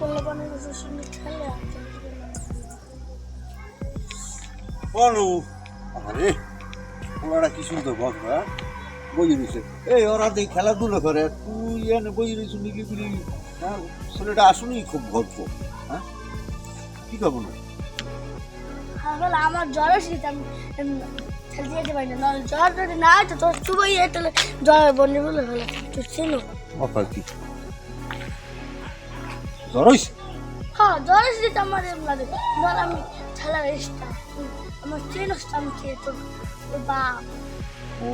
পানি কিছু সুন্দর খেলে বলো। আরে ওরা কি সুন্দর বস বই রয়েছে। এই ওরা দিয়ে খেলাধুলো করে। তুই এনে বই রয়েছে নিলিবিলি হ্যাঁ ছেলেটা আসলেই খুব গল্প হ্যাঁ? কি করব না আসলে আমার জ্বর এসেছে আমি খেলতে যেতে পারি না। নাহলে জ্বর যদি না হতো তোর চুবই তাহলে জ্বর বন্ধু বলে ফেলে তুই চিনো অফার কি? হয়েছে হ্যাঁ জ্বর এসেছে আমার এম লাগে ধর আমি খেলার ইচ্ছা আমার চিনো আমি খেয়ে তোর বাপ। ও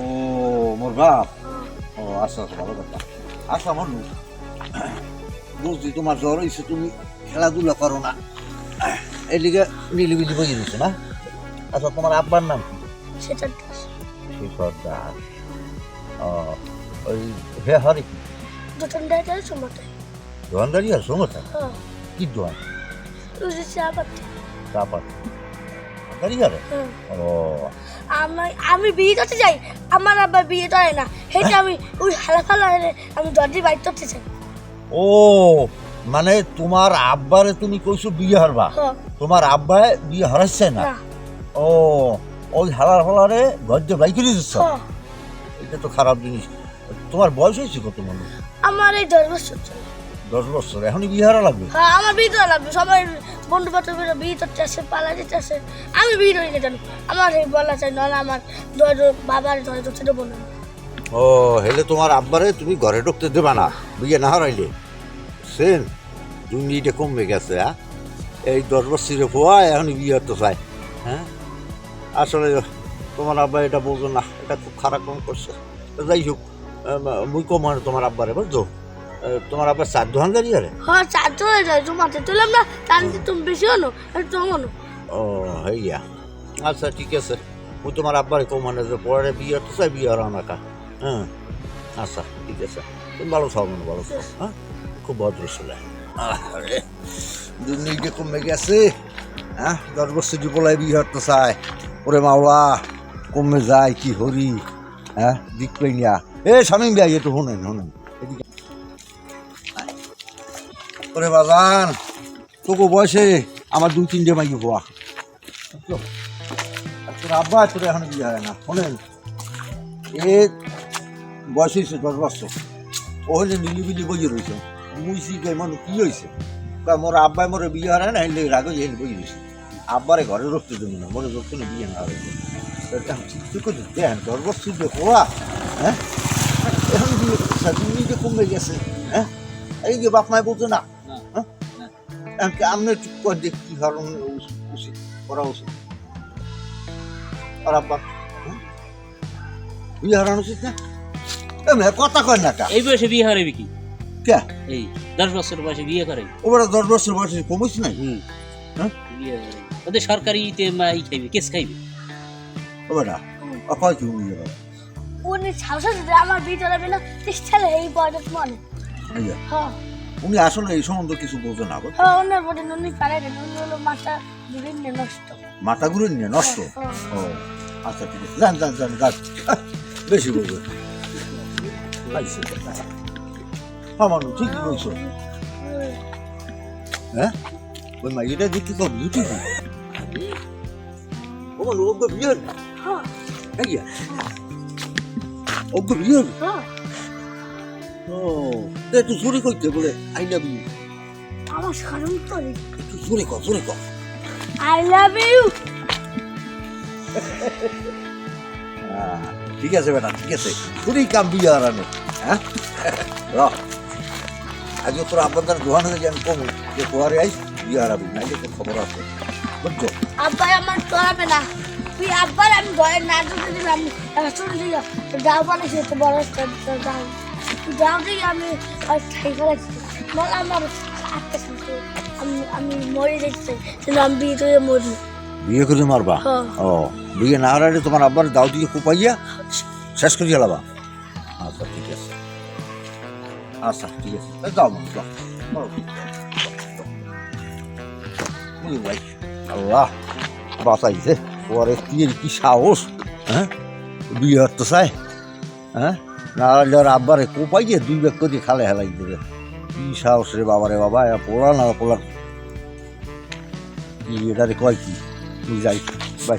মোর বাপ? হ্যাঁ। ও আচ্ছা আচ্ছা ভালো কথা। আচ্ছা মনু বুঝছি তোমার জ্বর হয়েছে তুমি খেলাধুলা করো না। এদিকে নিলিবিলি বই রয়েছে না? আচ্ছা তোমার আব্বার নাম সেটা কিশোর দাস। ও ওই হে হরে দুটো ডেটে সময় কি তুই যে আবার চাপাত গাড়ি আর হ্যাঁ ও। আমি বিয়ে করতে আমার আবার বিয়ে করে না। সেটা আমি ওই হালা ফালা আমি দরজি বাইর করতে চাই। ও মানে তোমার আব্বারে তুমি কইছো বিয়ে হারবা? তোমার আব্বায় বিয়ে হারাচ্ছে না? ও ওই হালার ফালারে গদ্য বাই করে দিচ্ছ? এটা তো খারাপ জিনিস। তোমার বয়স হয়েছে কত মনে আমার এই দশ বছর দশ বছর এখনই বিয়ে হারা লাগবে? হ্যাঁ আমার বিয়ে দেওয়া লাগবে। সবাই বন্ধু বান্ধবীরা বিয়ে করতে আসে পালা যেতে আসে আমি বিয়ে ধরে জানো আমার এই বলা চাই নাহলে আমার ধর বাবার ধরে তো ছোট বোন ও হেলে তোমার আব্বারে তুমি ঘরে ঢুকতে দেবা না বিয়ে না হারাইলে। সেন তুমি এটা কমবে গেছে হ্যাঁ? এই দশ বছরে পোয়া এখন বিয়ে হতে চায় হ্যাঁ? আসলে তোমার আব্বা এটা বলতো না এটা খুব খারাপ কম করছে। যাই হোক মুই কম মানে তোমার আব্বারে বুঝছ? তোমার আব্বার চার দোকান দাঁড়িয়ে আরে হ্যাঁ চলে যায় জমাতে তার তুমি বেশি হনো একটু হনো ও হইয়া আচ্ছা ঠিক আছে। মুই তোমার আব্বারে কম মানে যে পরে বিয়ে হতে চাই বিয়ে হারা না কা হ্যাঁ। আচ্ছা ঠিক আছে। তুমি ভালো খাও মানে ভালো খাও হ্যাঁ? খুব ভদ্র ছেলে। আরে দুর্নীতি কমে গেছে? হ্যাঁ? দশ বছর জীবলাই বিয়ে হতে চায় ওরে মাওলা কমে যায় কি হরি? হ্যাঁ? দিক পাই নিয়া এ স্বামী বিয়া একটু শোনেন শোনেন। ওরে বাজান, তোকে বয়সে আমার দুই, তিনটে মাইকে হওয়া তোর আব্বা তোর এখন বিয়ে হয় না, শোনেন। এ বয়স হয়েছে দশ বছর, ও হলে নিলিবিলি বই রয়েছে। মুইসি কে মনে কি হয়েছে মোর আব্বাই মোরে বিয়ে হয় না হেলে রাগে হেলে বই রয়েছে আব্বারে ঘরে রক্ত দেবো না, মোরে রক্ত না বিয়ে না বছর যে হ্যাঁ? এখন বিয়ে কমে গেছে হ্যাঁ? এই যে বাপ মায় বলতো না। আপনি চুপ করে দেখ কি কারণ উচিত করা উচিত? আর আব্বা হুম? বিয়ে হারানো উচিত না? এমনি কথা কয় না এই বয়সে বিয়ে হারাবি কি? কে? এই দশ বছর বয়সে বিয়ে করে। ওরা দশ বছর বয়সে কমিস নাই হুম। হ্যাঁ? বিয়ে করে ওদের সরকারিতে ই খাইবে কেস খাইবে। ও বেটা কি উনি যাবে উনি যদি আমার বিয়ে ধরাবে না? এই বয়স মনে। হ্যাঁ। উনি আসলে এই সম্বন্ধে কিছু বলতো না। হ্যাঁ উনি পারে উনি হলো মাথা বিভিন্ন নষ্ট। মাথা ঘুরে নিয়ে নষ্ট? হ্যাঁ। ও আচ্ছা ঠিক আছে। যান যান যান গাছ বেশি বলবে আমার ঠিকই বলছো। হ্যাঁ? ওই মা এটা দেখতে তো বিউটি ও মানে ওকে বিয়ে হ্যাঁ। আইয়া ওকে বিয়ে হ্যাঁ। একটু জোরে করতে বলে আই লাভ ইউ আমার সারণ তো একটু জোরে কর জোরে কর। আই লাভ ইউ ঠিক আছে বেটা ঠিক আছে। তোরই কাম বিয়ে হারানো হ্যাঁ? র। আজকে তোর আব্বাদার দোকান হয়ে আমি কমু। যে আইস বিয়ে হারাবি নাইলে তোর খবর আছে। বুঝছ? আব্বাই আমার চলাবে না। তুই আব্বার আমি ঘরে না দিলাম। বানিয়েছি তো বড় একটা দিকে আমি আমার আটকে আমি আমি মরে যাচ্ছি আমি বিয়ে করে মরি। বিয়ে করে মারবা? হ্যাঁ। ও বিয়ে না হারালে তোমার আব্বার দাও দিয়ে কুপাইয়া শেষ করে গেলাবা আচ্ছা ঠিক আছে। আচ্ছা ঠিক আছে। যাও যাও ভাই আল্লাহ বাঁচাইছে। পরে কি কি সাহস হ্যাঁ? বিয়ে হতে চায় হ্যাঁ? না হলে আব্বারে কোপাই যে দুই ব্যাগ করে খালে হেলাই দেবে। কি সাহস রে বাবারে বাবা এ পোলা না পোলা? কি এটারে কয় কি? তুই যাই, বাই।